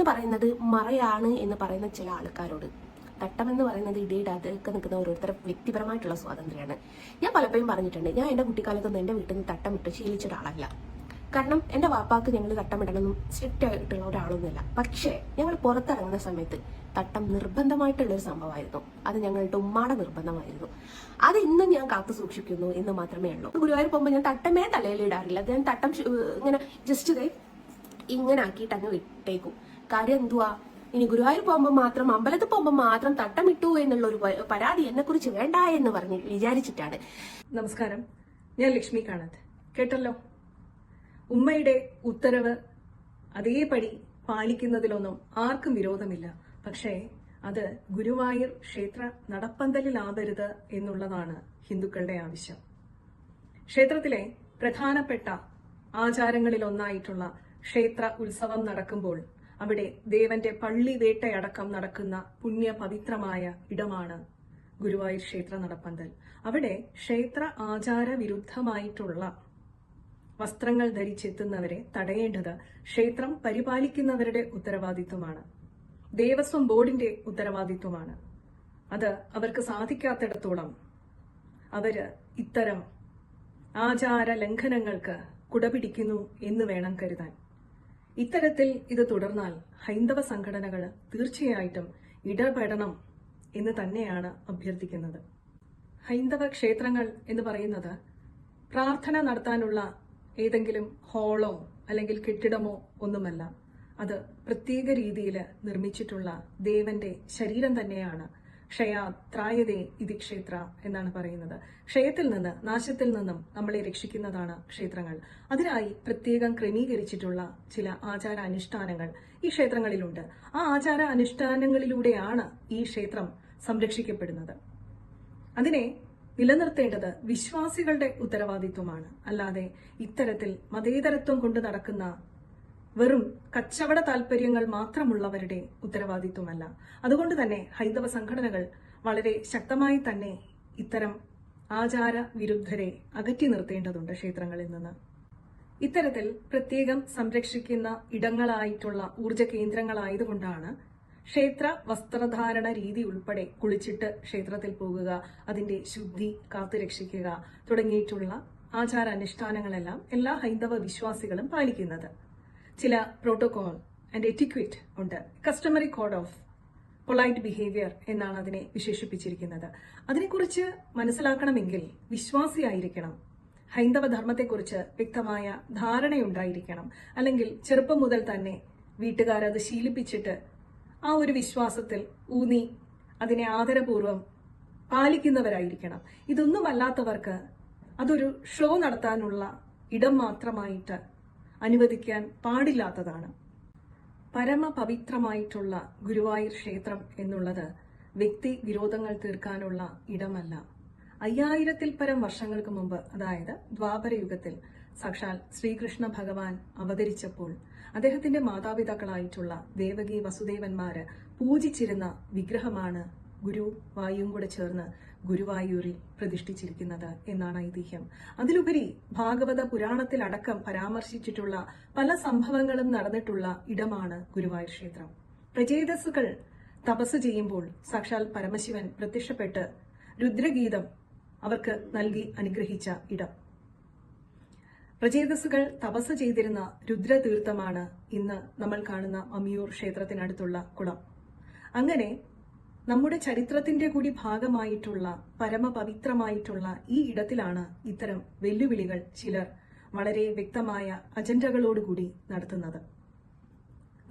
എന്ന് പറയുന്നത് മറയാണ് എന്ന് പറയുന്ന ചില ആൾക്കാരോട്. തട്ടം എന്ന് പറയുന്നത് ഇടയുടെ ഒക്കെ നിൽക്കുന്ന ഓരോരുത്തരുടെ വ്യക്തിപരമായിട്ടുള്ള സ്വാതന്ത്ര്യമാണ്. ഞാൻ പലപ്പോഴും പറഞ്ഞിട്ടുണ്ട് ഞാൻ എന്റെ കുട്ടിക്കാലത്തൊന്നും എന്റെ വീട്ടിൽ നിന്ന് തട്ടം ഇട്ട് ശീലിച്ച ഒരാളല്ല. കാരണം എന്റെ വാപ്പാക്ക് ഞങ്ങൾ തട്ടമിടണമെന്നും സ്ട്രിക്റ്റ് ആയിട്ടുള്ള ഒരാളൊന്നുമില്ല. പക്ഷേ ഞങ്ങൾ പുറത്തിറങ്ങുന്ന സമയത്ത് തട്ടം നിർബന്ധമായിട്ടുള്ള ഒരു സംഭവമായിരുന്നു. അത് ഞങ്ങളുടെ ഉമ്മാടെ നിർബന്ധമായിരുന്നു. അത് ഇന്നും ഞാൻ കാത്തു സൂക്ഷിക്കുന്നു എന്ന് മാത്രമേ ഉള്ളൂ. ഗുരുവായൂർ പോകുമ്പോൾ ഞാൻ തട്ടമേ തലയിൽ ഇടാറില്ല. ഞാൻ തട്ടം ഇങ്ങനെ ജസ്റ്റ് ഇങ്ങനെ ആക്കിയിട്ട് അങ്ങ് വിട്ടേക്കും. കാര്യം എന്തുവാ? ഇനി ഗുരുവായൂർ പോകുമ്പോൾ മാത്രം അമ്പലത്തിൽ പോകുമ്പോൾ മാത്രം തട്ടമിട്ടു എന്നുള്ള ഒരു പരാതി എന്നെ കുറിച്ച് വേണ്ട എന്ന് പറഞ്ഞ് വിചാരിച്ചിട്ടാണ്. നമസ്കാരം. ഞാൻ ലക്ഷ്മി കാണത്ത്. കേട്ടല്ലോ? ഉമ്മയുടെ ഉത്തരവ് അതേപടി പാലിക്കുന്നതിലൊന്നും ആർക്കും വിരോധമില്ല. പക്ഷേ അത് ഗുരുവായൂർ ക്ഷേത്ര നടപ്പന്തലിലാവരുത് എന്നുള്ളതാണ് ഹിന്ദുക്കളുടെ ആവശ്യം. ക്ഷേത്രത്തിലെ പ്രധാനപ്പെട്ട ആചാരങ്ങളിലൊന്നായിട്ടുള്ള ക്ഷേത്ര ഉത്സവം നടക്കുമ്പോൾ അവിടെ ദേവന്റെ പള്ളി വേട്ടയടക്കം നടക്കുന്ന പുണ്യ പവിത്രമായ ഇടമാണ് ഗുരുവായൂർ ക്ഷേത്ര നടപ്പന്തൽ. അവിടെ ക്ഷേത്ര ആചാര വിരുദ്ധമായിട്ടുള്ള വസ്ത്രങ്ങൾ ധരിച്ചെത്തുന്നവരെ തടയേണ്ടത് ക്ഷേത്രം പരിപാലിക്കുന്നവരുടെ ഉത്തരവാദിത്വമാണ്. ദേവസ്വം ബോർഡിന്റെ ഉത്തരവാദിത്വമാണ്. അത് അവർക്ക് സാധിക്കാത്തിടത്തോളം അവർ ഇത്തരം ആചാര ലംഘനങ്ങൾക്ക് കുടപിടിക്കുന്നു എന്ന് വേണം കരുതാൻ. ഇത്തരത്തിൽ ഇത് തുടർന്നാൽ ഹൈന്ദവ സംഘടനകൾ തീർച്ചയായിട്ടും ഇടപെടണം എന്ന് തന്നെയാണ് അഭ്യർത്ഥിക്കുന്നത്. ഹൈന്ദവ ക്ഷേത്രങ്ങൾ എന്ന് പറയുന്നത് പ്രാർത്ഥന നടത്താനുള്ള ഏതെങ്കിലും ഹോളോ അല്ലെങ്കിൽ കെട്ടിടമോ ഒന്നുമല്ല. അത് പ്രത്യേക രീതിയിൽ നിർമ്മിച്ചിട്ടുള്ള ദേവന്റെ ശരീരം തന്നെയാണ്. ക്ഷയാ ത്രായതേ ഇതി ക്ഷേത്ര എന്നാണ് പറയുന്നത്. ക്ഷയത്തിൽ നിന്ന് നാശത്തിൽ നിന്നും നമ്മളെ രക്ഷിക്കുന്നതാണ് ക്ഷേത്രങ്ങൾ. അതിനായി പ്രത്യേകം ക്രമീകരിച്ചിട്ടുള്ള ചില ആചാര അനുഷ്ഠാനങ്ങൾ ഈ ക്ഷേത്രങ്ങളിലുണ്ട്. ആ ആചാര അനുഷ്ഠാനങ്ങളിലൂടെയാണ് ഈ ക്ഷേത്രം സംരക്ഷിക്കപ്പെടുന്നത്. അതിനെ നിലനിർത്തേണ്ടത് വിശ്വാസികളുടെ ഉത്തരവാദിത്വമാണ്. അല്ലാതെ ഇത്തരത്തിൽ മതേതരത്വം കൊണ്ട് നടക്കുന്ന വെറും കച്ചവട താല്പര്യങ്ങൾ മാത്രമുള്ളവരുടെ ഉത്തരവാദിത്വമല്ല. അതുകൊണ്ട് തന്നെ ഹൈന്ദവ സംഘടനകൾ വളരെ ശക്തമായി തന്നെ ഇത്തരം ആചാര വിരുദ്ധരെ അകറ്റി നിർത്തേണ്ടതുണ്ട് ക്ഷേത്രങ്ങളിൽ നിന്ന്. ഇത്തരത്തിൽ പ്രത്യേകം സംരക്ഷിക്കുന്ന ഇടങ്ങളായിട്ടുള്ള ഊർജ കേന്ദ്രങ്ങളായതുകൊണ്ടാണ് ക്ഷേത്ര വസ്ത്രധാരണ രീതി ഉൾപ്പെടെ കുളിച്ചിട്ട് ക്ഷേത്രത്തിൽ പോകുക അതിന്റെ ശുദ്ധി കാത്തുരക്ഷിക്കുക തുടങ്ങിയിട്ടുള്ള ആചാരാനുഷ്ഠാനങ്ങളെല്ലാം എല്ലാ ഹൈന്ദവ വിശ്വാസികളും പാലിക്കുന്നത്. ചില പ്രോട്ടോകോൾ ആൻഡ് എറ്റിക്വിറ്റ് ഉണ്ട്. Customary code of polite behaviour എന്നാണ് അതിനെ വിശേഷിപ്പിച്ചിരിക്കുന്നത്. അതിനെക്കുറിച്ച് മനസ്സിലാക്കണമെങ്കിൽ വിശ്വാസിയായിരിക്കണം. ഹൈന്ദവ ധർമ്മത്തെക്കുറിച്ച് വ്യക്തമായ ധാരണയുണ്ടായിരിക്കണം. അല്ലെങ്കിൽ ചെറുപ്പം മുതൽ തന്നെ വീട്ടുകാരത് ശീലിപ്പിച്ചിട്ട് ആ ഒരു വിശ്വാസത്തിൽ ഊന്നി അതിനെ ആദരപൂർവം പാലിക്കുന്നവരായിരിക്കണം. ഇതൊന്നുമല്ലാത്തവർക്ക് അതൊരു ഷോ നടത്താനുള്ള ഇടം മാത്രമായിട്ട് അനുവദിക്കാൻ പാടില്ലാത്തതാണ്. പരമപവിത്രമായിട്ടുള്ള ഗുരുവായൂർ ക്ഷേത്രം എന്നുള്ളത് വ്യക്തി വിരോധങ്ങൾ തീർക്കാനുള്ള ഇടമല്ല. അയ്യായിരത്തിൽ പരം വർഷങ്ങൾക്ക് മുമ്പ് അതായത് ദ്വാപരയുഗത്തിൽ സാക്ഷാൽ ശ്രീകൃഷ്ണ ഭഗവാൻ അവതരിച്ചപ്പോൾ അദ്ദേഹത്തിന്റെ മാതാപിതാക്കളായിട്ടുള്ള ദേവകി വസുദേവന്മാര് പൂജിച്ചിരുന്ന വിഗ്രഹമാണ് ഗുരു വായുവും കൂടെ ചേർന്ന് ഗുരുവായൂരിൽ പ്രതിഷ്ഠിച്ചിരിക്കുന്നത് എന്നാണ് ഐതിഹ്യം. അതിലുപരി ഭാഗവത പുരാണത്തിലടക്കം പരാമർശിച്ചിട്ടുള്ള പല സംഭവങ്ങളും നടന്നിട്ടുള്ള ഇടമാണ് ഗുരുവായൂർ ക്ഷേത്രം. പ്രചേതസ്സുകൾ തപസ് ചെയ്യുമ്പോൾ സാക്ഷാൽ പരമശിവൻ പ്രത്യക്ഷപ്പെട്ട് രുദ്രഗീതം അവർക്ക് നൽകി അനുഗ്രഹിച്ച ഇടം. പ്രചേതസ്സുകൾ തപസ് ചെയ്തിരുന്ന രുദ്രതീർത്ഥമാണ് ഇന്ന് നമ്മൾ കാണുന്ന അമിയൂർ ക്ഷേത്രത്തിനടുത്തുള്ള കുളം. അങ്ങനെ നമ്മുടെ ചരിത്രത്തിന്റെ കൂടി ഭാഗമായിട്ടുള്ള പരമപവിത്രമായിട്ടുള്ള ഈ ഇടത്തിലാണ് ഇത്തരം വെല്ലുവിളികൾ ചിലർ വളരെ വ്യക്തമായ അജണ്ടകളോടുകൂടി നടത്തുന്നത്.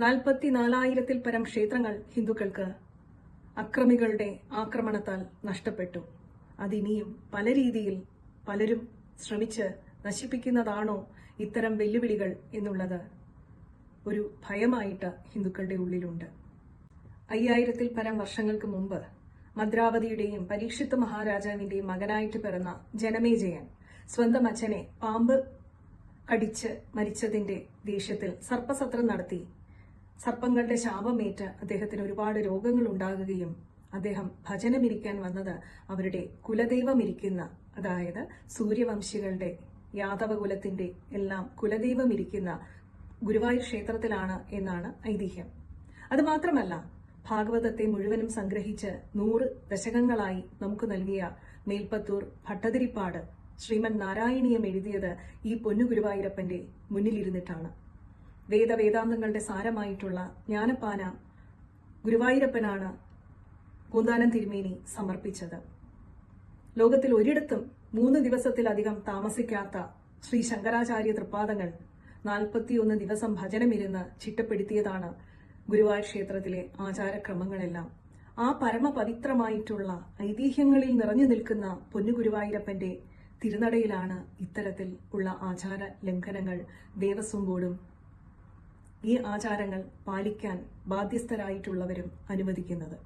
നാൽപ്പത്തിനാലായിരത്തിൽ പരം ക്ഷേത്രങ്ങൾ ഹിന്ദുക്കൾക്ക് അക്രമികളുടെ ആക്രമണത്താൽ നഷ്ടപ്പെട്ടു. അതിനിയും പല രീതിയിൽ പലരും ശ്രമിച്ച് നശിപ്പിക്കുന്നതാണോ ഇത്തരം വെല്ലുവിളികൾ എന്നുള്ളത് ഒരു ഭയമായിട്ട് ഹിന്ദുക്കളുടെ ഉള്ളിലുണ്ട്. അയ്യായിരത്തിൽ പരം വർഷങ്ങൾക്ക് മുമ്പ് മദ്രാവതിയുടെയും പരീക്ഷിത്ത് മഹാരാജാവിന്റെയും മകനായിട്ട് പിറന്ന ജനമേജയൻ സ്വന്തം അച്ഛനെ പാമ്പ് കടിച്ച് മരിച്ചതിന്റെ ദേഷ്യത്തിൽ സർപ്പസത്രം നടത്തി. സർപ്പങ്ങളുടെ ശാപമേറ്റ് അദ്ദേഹത്തിന് ഒരുപാട് രോഗങ്ങൾ ഉണ്ടാകുകയും അദ്ദേഹം ഭജനമിരിക്കാൻ വന്നത് അവരുടെ കുലദൈവമിരിക്കുന്ന അതായത് സൂര്യവംശികളുടെ യാദവകുലത്തിന്റെ എല്ലാം കുലദൈവമിരിക്കുന്ന ഗുരുവായൂർ ക്ഷേത്രത്തിലാണ് എന്നാണ് ഐതിഹ്യം. അതുമാത്രമല്ല ഭാഗവതത്തെ മുഴുവനും സംഗ്രഹിച്ച് നൂറ് ദശകങ്ങളായി നമുക്ക് നൽകിയ മേൽപ്പത്തൂർ ഭട്ടതിരിപ്പാട് ശ്രീമൻ നാരായണീയം എഴുതിയത് ഈ പൊന്നു ഗുരുവായൂരപ്പന്റെ മുന്നിലിരുന്നിട്ടാണ്. വേദവേദാന്തങ്ങളുടെ സാരമായിട്ടുള്ള ജ്ഞാനപ്പാന ഗുരുവായൂരപ്പനാണ് കൂന്താനം തിരുമേനി സമർപ്പിച്ചത്. ലോകത്തിൽ ഒരിടത്തും മൂന്ന് ദിവസത്തിലധികം താമസിക്കാത്ത ശ്രീ ശങ്കരാചാര്യ തൃപ്പാദങ്ങൾ നാൽപ്പത്തിയൊന്ന് ദിവസം ഭജനമിരുന്ന് ചിട്ടപ്പെടുത്തിയതാണ് ഗുരുവായൂർ ക്ഷേത്രത്തിലെ ആചാരക്രമങ്ങളെല്ലാം ആ പരമപവിത്രമായിട്ടുള്ള ഐതിഹ്യങ്ങളിൽ നിറഞ്ഞു നിൽക്കുന്ന പൊന്നു ഗുരുവായൂരപ്പന്റെ തിരുനടയിലാണ് ഇത്തരത്തിൽ ഉള്ള ആചാര ലംഘനങ്ങൾ ദേവസ്വം ബോർഡും ഈ ആചാരങ്ങൾ പാലിക്കാൻ ബാധ്യസ്ഥരായിട്ടുള്ളവരും അനുവദിക്കുന്നത്.